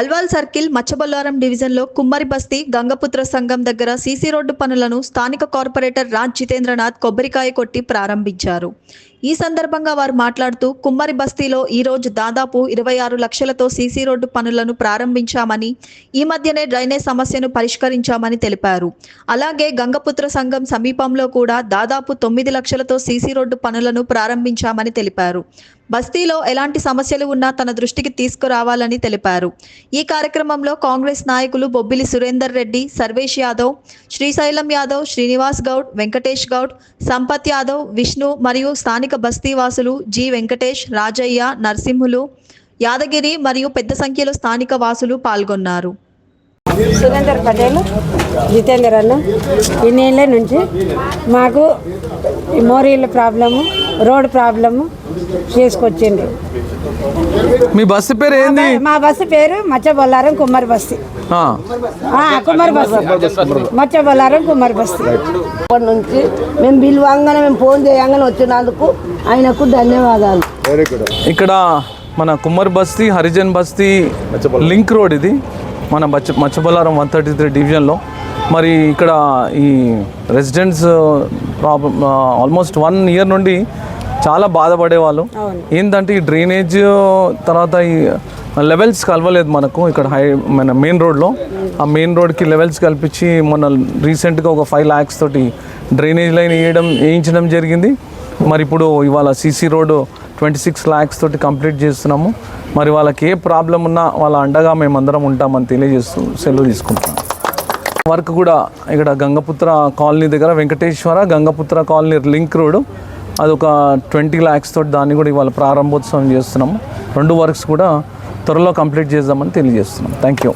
Alwal circle Machabollaram డివిజన్లో కుమ్మరి బస్తీ గంగపుత్ర సంఘం దగ్గర సీసీ రోడ్డు పనులను స్థానిక కార్పొరేటర్ రాజ్ జితేంద్రనాథ్ కొబ్బరికాయ కొట్టి ప్రారంభించారు. ఈ సందర్భంగా వారు మాట్లాడుతూ కుమ్మరి బస్తీలో ఈరోజు దాదాపు ఇరవై ఆరు లక్షలతో సీసీ రోడ్డు పనులను ప్రారంభించామని ఈ మధ్యనే డ్రైనేజ్ సమస్యను పరిష్కరించామని తెలిపారు. అలాగే గంగపుత్ర సంఘం సమీపంలో కూడా దాదాపు తొమ్మిది లక్షలతో సీసీ రోడ్డు పనులను ప్రారంభించామని తెలిపారు. బస్తీలో ఎలాంటి సమస్యలు ఉన్నా తన దృష్టికి తీసుకురావాలని తెలిపారు. ఈ కార్యక్రమంలో కాంగ్రెస్ నాయకులు బొబ్బిలి సురేందర్ రెడ్డి సర్వేష్ యాదవ్ శ్రీశైలం యాదవ్ శ్రీనివాస్ గౌడ్ వెంకటేష్ గౌడ్ సంపత్ యాదవ్ విష్ణు మరియు స్థానిక బస్తీవాసులు జి. వెంకటేష్ రాజయ్య నరసింహులు యాదగిరి మరియు పెద్ద సంఖ్యలో స్థానిక వాసులు పాల్గొన్నారు. సురేందర్ పటేల్ జితేందర్ అన్న ఇన్నేళ్ళ నుంచి మాకు మోరీల ప్రాబ్లము రోడ్ ప్రాబ్లము చేసుకొచ్చిండ్రు. మీ బస్సు పేరు ఏంది? మా బస్సు పేరు మచ్చబొల్లారం కుమ్మరి బస్తి ఆ, ఆ, కుమ్మరి బస్తి మచ్చబొల్లారం కుమ్మరి బస్తి అప్పటి నుంచి మేము పిలువంగానే మేము ఫోన్ చేయంగానే వచ్చినందుకు ఆయనకు ధన్యవాదాలు. ఇక్కడ మన కుమ్మరి బస్తీ హరిజన్ బస్తీ లింక్ రోడ్ ఇది. మన మచ్చ మచ్చబొల్లారం వన్ థర్టీ త్రీ డివిజన్లో. మరి ఇక్కడ ఈ residents problem almost one year నుండి చాలా బాధపడేవాళ్ళు. ఏంటంటే ఈ డ్రైనేజ్ తర్వాత ఈ లెవెల్స్ కలవలేదు మనకు ఇక్కడ హై మన మెయిన్ రోడ్లో ఆ మెయిన్ రోడ్కి లెవెల్స్ కల్పించి మొన్న రీసెంట్గా ఒక ఫైవ్ ల్యాక్స్ తోటి డ్రైనేజ్ లైన్ వేయడం వేయించడం జరిగింది. మరి ఇప్పుడు ఇవాళ CC road twenty six lakhs తోటి కంప్లీట్ చేస్తున్నాము. మరి వాళ్ళకి ఏ ప్రాబ్లం ఉన్నా వాళ్ళ అండగా మేమందరం ఉంటామని తెలియజేస్తూ సెలవు తీసుకుంటున్నాం. వర్క్ కూడా ఇక్కడ గంగపుత్ర కాలనీ దగ్గర Venkateswara Gangaputra colony link road అది ఒక ట్వంటీ ల్యాక్స్ తోటి దాన్ని కూడా ఇవాళ ప్రారంభోత్సవం చేస్తున్నాము. రెండు వర్క్స్ కూడా త్వరలో కంప్లీట్ చేద్దామని తెలియజేస్తున్నాం థ్యాంక్ యూ